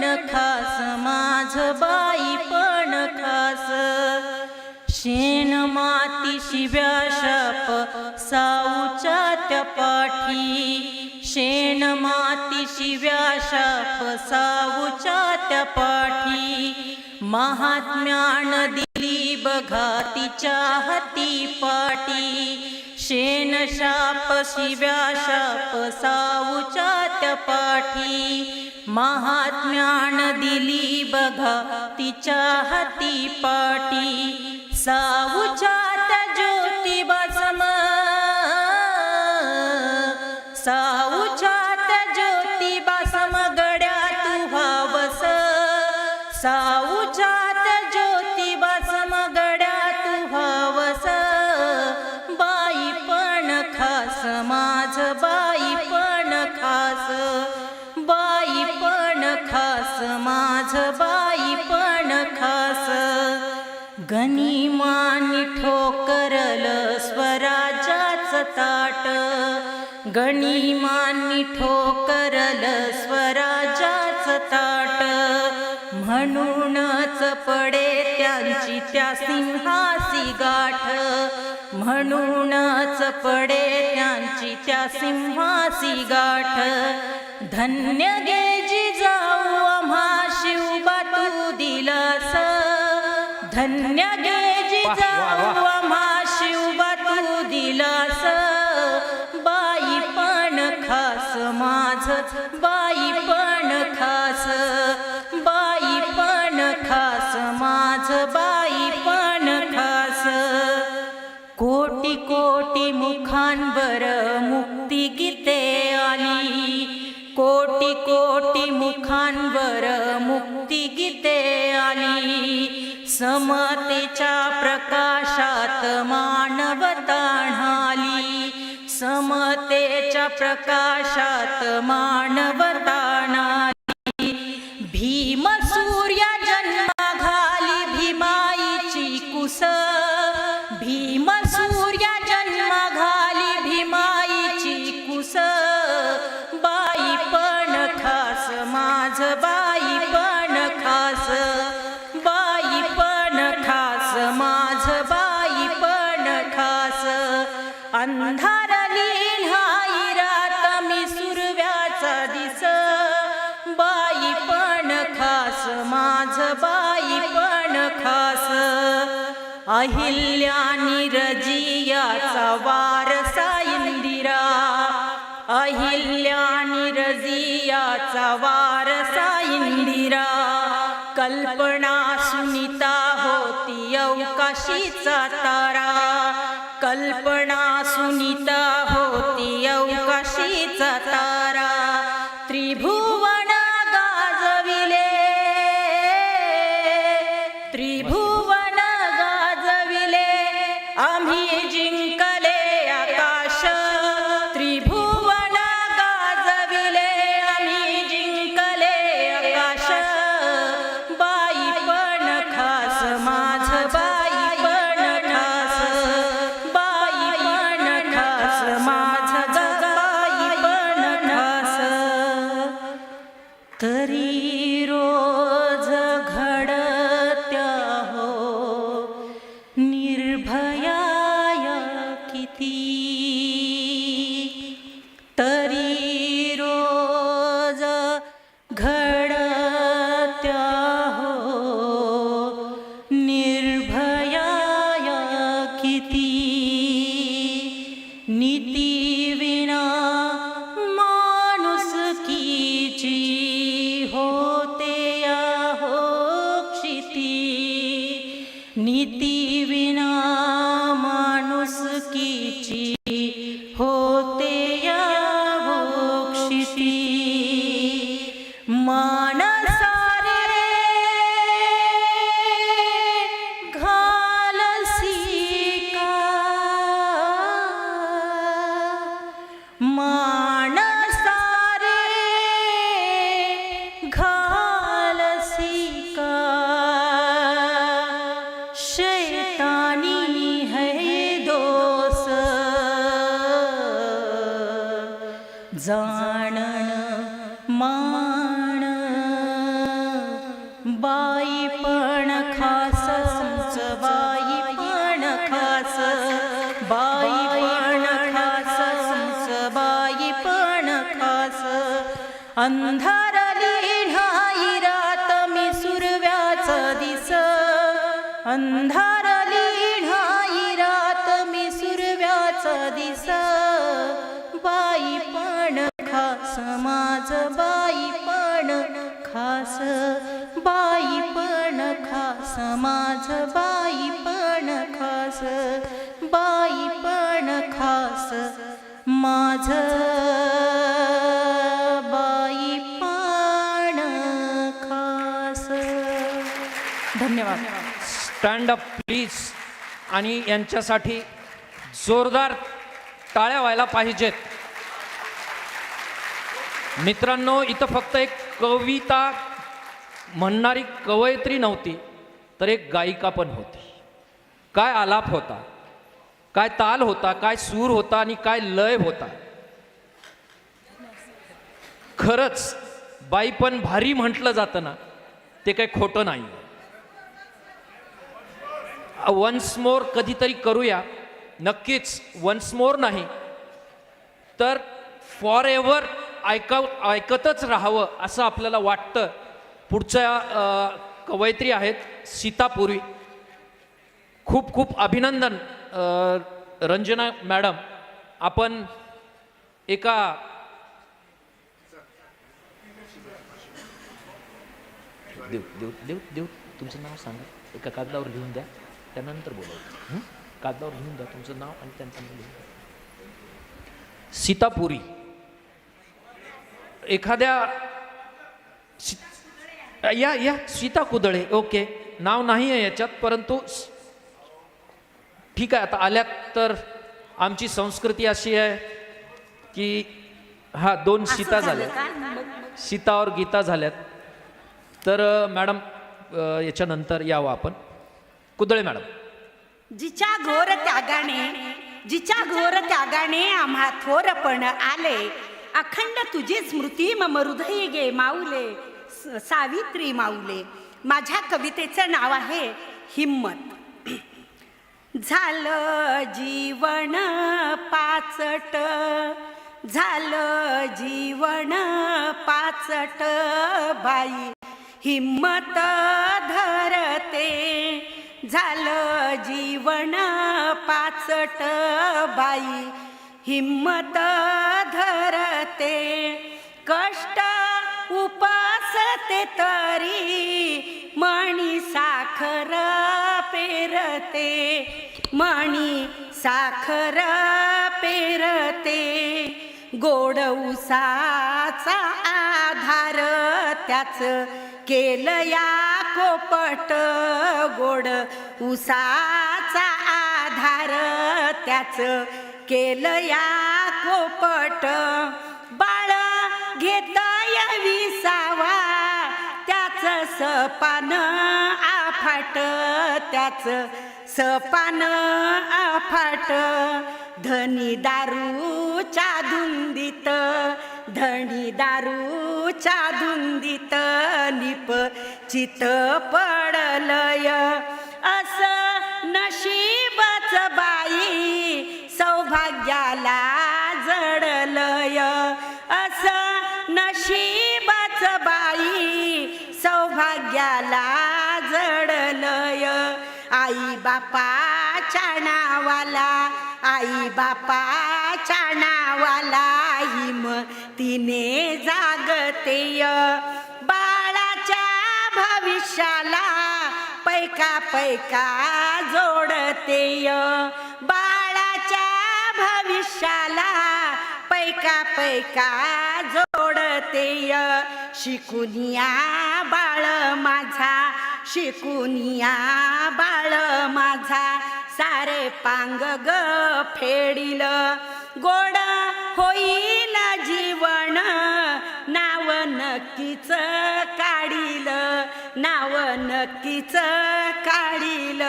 पण खास माझ बाई पण खास. शेण माती शिव्या शाप साऊच्या त्या पाठी. शेण माती शिव्या शाप साऊच्या त्या पाठी. महात्म्यान दिली बघा तिच्या हाती पाटी शेन शाप शिव्या शाप साऊच्या त्या पाठी. महात्म्यान दिली बघा तिच्या हाती पाठी. साऊच्या त्या गनिमानी ठोकरल स्वराजाच ताट. म्हणूनच पडे त्यांची त्या सिंहासी गाठ. म्हणूनच पडे त्यांची त्या सिंहासी गाठ. धन्य गे जिजाऊ आम्हा शिवबा तू दिलास. धन्य गे जिजाऊ आम्हा शिवबा तू दिलास. माझ बाई पण खास बाई पण खास माझ बाई पण खास. कोटी कोटी मुखांवर मुक्ती गीते आली. कोटी कोटी मुखांवर मुक्ती गीते आली. समतेच्या प्रकाशात मानव समतेच्या प्रकाशात मानवता न्हाली भीम सूर्या जन्मा घाली भीमाईची कुस. भीम सूर्या जन्मा घाली भीमाईची कुस. बाई पण खास माझ बा बाई पण खास. अहिल्या निरजियाचा वारसा इंदिरा. अहिल्या निरजियाचा वारसा इंदिरा. कल्पना सुनीता होती अवकाशीचा तारा. कल्पना तरी नीती विना माणूस कीची होते या हो क्षिती मानसारे माण बाई पण खास बाई पण खास. बाई पण खास बाई पण खास. अंधारली ढाई रात मी सुरव्याच दिस. अंधार बाई पण खास माझ. बाई पण खास. धन्यवाद. स्टँड अप प्लीज आणि यांच्यासाठी जोरदार टाळ्या व्हायला पाहिजेत. मित्रांनो इथं फक्त एक कविता म्हणणारी कवयित्री नव्हती तर एक गायिका पण होती. काय आलाप होता? काय ताल होता? काय सूर होता? आणि काय लय होता? खरंच बाई पण भारी म्हटलं जातं ना ते काही खोटं नाही. वन्स मोर कधीतरी करूया. नक्कीच वन्स मोर नाही. तर फॉर एव्हर ऐका ऐकतच राहावं असं आपल्याला वाटतं. पुढच्या अ, कवयित्री आहेत सीतापुरी. खूप खूप अभिनंदन रंजना मॅडम. आपण एका देऊ देऊ देऊ देऊ तुमचं नाव सांगा. एका कागदावर लिहून द्या. त्यानंतर बोलावं हं? कागदावर लिहून द्या तुमचं नाव आणि त्यांचं नाव लिहून द्या. सीतापुरी. एखाद्या सी- या या सीता कुदळे ओके. नाव नाही आहे याच्यात परंतु ठीक आहे आता आल्यात तर आमची संस्कृती अशी आहे की हा दोन सीता झाल्या सीता और गीता झाल्यात. तर मॅडम याच्यानंतर यावं आपण. कुदळे मॅडम. जिच्या घोर त्यागाने जिच्या घोर त्यागाने आम्हा थोरपण आले. अखंड तुझी स्मृती मम हृदयी गे माऊले सावित्री माऊले. माझ्या कवितेचं नाव आहे हिम्मत. झालं जीवन पाचट झालं जीवन पाचट बाई हिम्मत धरते. झालं जीवन पाचट बाई हिम्मत धरते. कष्ट उपासते तरी मणी साखर पेरते मणी साखर पेरते गोड उसाचा आधार त्याच केलं या कोपट गोड उसाचा आधार त्याच केलं या कोपट. बाळ घेताय विसावा त्याच सपान आफाट त्याच सपान आफाट धनी दारूच्या धुंदीत धनी दारूच्या धुंदीत निप चित पडलय. असं नशी बापाच्या नावाला आई बापाच्या नावाला हिम तिने जागतेय बाळाच्या भविष्याला पैका पैका जोडतेय बाळाच्या भविष्याला पैका पैका जोडतेय शिकुनिया बाळ माझा शिकुनिया बाळ माझा सारे पांग ग फेडिल. गोड होईल जीवन नाव नक्कीच काढील. नाव नक्कीच काढील.